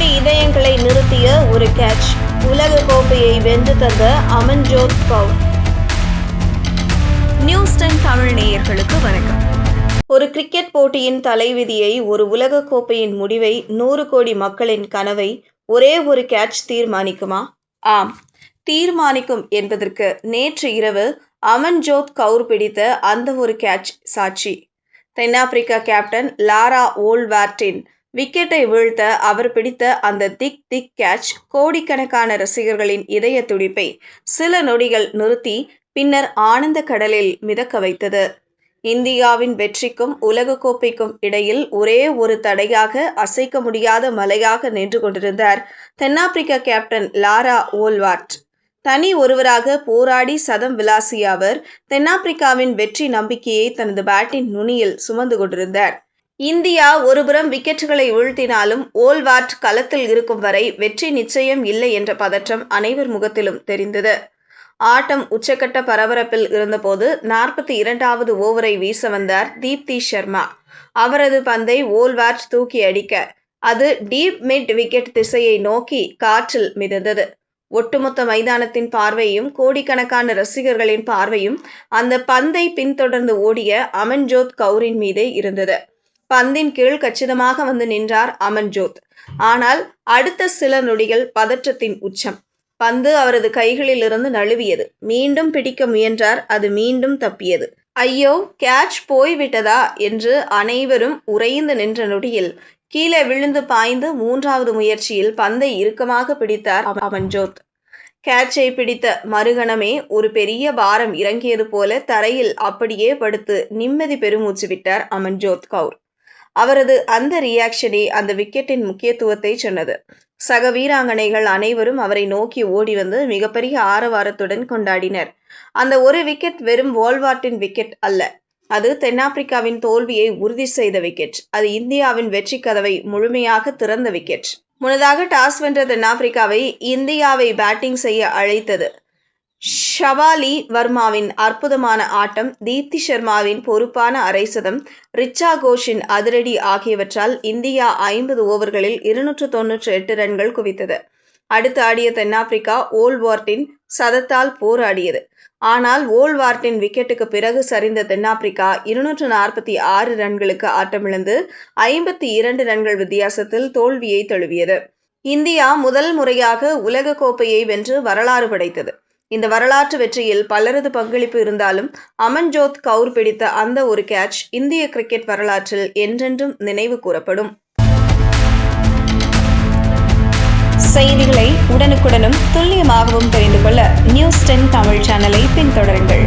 கோடி இதயங்களை நிறுத்திய ஒரு கேட்ச் உலக கோப்பையை வென்று தந்த அமன்ஜோத் கவுர். நியூஸ் டென் தமிழ் நேயர்களுக்கு வணக்கம். ஒரு கிரிக்கெட் போட்டியின் தலைவிதியை ஒரு உலக கோப்பையின் முடிவை நூறு கோடி மக்களின் கனவை ஒரே ஒரு கேட்ச் தீர்மானிக்குமா? ஆம் தீர்மானிக்கும் என்பதற்கு நேற்று இரவு அமன்ஜோத் கவுர் பிடித்த அந்த ஒரு கேட்ச் சாட்சி. தென்னாப்பிரிக்கா கேப்டன் லாரா ஓல்வார்டின் விக்கெட்டை வீழ்த்த அவர் பிடித்த அந்த திக் திக் கேட்ச் கோடிக்கணக்கான ரசிகர்களின் இதய துடிப்பை சில நொடிகள் நிறுத்தி பின்னர் ஆனந்த கடலில் மிதக்க வைத்தது. இந்தியாவின் வெற்றிக்கும் உலகக்கோப்பைக்கும் இடையில் ஒரே ஒரு தடையாக அசைக்க முடியாத மலையாக நின்று கொண்டிருந்தார் தென்னாப்பிரிக்க கேப்டன் லாரா ஓல்வார்ட். தனி ஒருவராக போராடி சதம் விளாசிய அவர் தென்னாப்பிரிக்காவின் வெற்றி நம்பிக்கையை தனது பேட்டின் நுனியில் சுமந்து கொண்டிருந்தார். இந்தியா ஒருபுறம் விக்கெட்டுகளை வீழ்த்தினாலும் ஓல்வார்ட் களத்தில் இருக்கும் வரை வெற்றி நிச்சயம் இல்லை என்ற பதற்றம் அனைவர் முகத்திலும் தெரிந்தது. ஆட்டம் உச்சக்கட்ட பரபரப்பில் இருந்தபோது நாற்பத்தி இரண்டாவது ஓவரை வீச வந்தார் தீப்தி சர்மா அவரது பந்தை ஓல்வார்ட் தூக்கி அடிக்க அது டீப் மிட் விக்கெட் திசையை நோக்கி காற்றில் மிதந்தது. ஒட்டுமொத்த மைதானத்தின் பார்வையும் கோடிக்கணக்கான ரசிகர்களின் பார்வையும் அந்த பந்தை பின்தொடர்ந்து ஓடிய அமன்ஜோத் கவுரின் மீதே இருந்தது. பந்தின் கீழ் கச்சிதமாக வந்து நின்றார் அமன்ஜோத். ஆனால் அடுத்த சில நொடிகள் பதற்றத்தின் உச்சம். பந்து அவரது கைகளிலிருந்து நழுவியது. மீண்டும் பிடிக்க முயன்றார். அது மீண்டும் தப்பியது. ஐயோ கேட்ச் போய்விட்டதா? என்று அனைவரும் உறைந்து நின்ற நொடியில் கீழே விழுந்து பாய்ந்து மூன்றாவது முயற்சியில் பந்தை இறுக்கமாக பிடித்தார் அமன்ஜோத். கேட்சை பிடித்த மறுகணமே ஒரு பெரிய பாரம் இறங்கியது போல தரையில் அப்படியே படுத்து நிம்மதி பெருமூச்சு விட்டார் அமன்ஜோத் கவுர். அவரது அந்த ரியாக்ஷனே அந்த விக்கெட்டின் முக்கியத்துவத்தை சொன்னது. சக வீராங்கனைகள் அனைவரும் அவரை நோக்கி ஓடி வந்து மிகப்பெரிய ஆரவாரத்துடன் கொண்டாடினர். அந்த ஒரு விக்கெட் வெறும் வால்வார்ட்டின் விக்கெட் அல்ல. அது தென்னாப்பிரிக்காவின் தோல்வியை உறுதி செய்த விக்கெட் அது இந்தியாவின் வெற்றி கதவை முழுமையாக திறந்த விக்கெட் முன்னதாக டாஸ் வென்ற தென்னாப்பிரிக்காவை இந்தியாவை பேட்டிங் செய்ய அழைத்தது. ஷவாலி வர்மாவின் அற்புதமான ஆட்டம் தீப்தி சர்மாவின் பொறுப்பான அரைசதம் ரிச்சா கோஷின் அதிரடி ஆகியவற்றால் இந்தியா ஐம்பது ஓவர்களில் இருநூற்று தொன்னூற்று எட்டு ரன்கள் குவித்தது. அடுத்து ஆடிய தென்னாப்பிரிக்கா ஓல்வார்ட்டின் சதத்தால் போராடியது. ஆனால் ஓல்வார்ட்டின் விக்கெட்டுக்கு பிறகு சரிந்த தென்னாப்பிரிக்கா இருநூற்று நாற்பத்தி ஆறு ரன்களுக்கு ஆட்டமிழந்து ஐம்பத்தி இரண்டு ரன்கள் வித்தியாசத்தில் தோல்வியை தழுவியது. இந்தியா முதல் முறையாக உலகக்கோப்பையை வென்று வரலாறு படைத்தது. இந்த வரலாற்று வெற்றியில் பலரது பங்களிப்பு இருந்தாலும் அமன்ஜோத் கவுர் பிடித்த அந்த ஒரு கேட்ச் இந்திய கிரிக்கெட் வரலாற்றில் என்றென்றும் நினைவு கூறப்படும். செய்திகளை உடனுக்குடனும் துல்லியமாகவும் தெரிந்து கொள்ள நியூஸ் டென் தமிழ் சேனலை பின்தொடருங்கள்.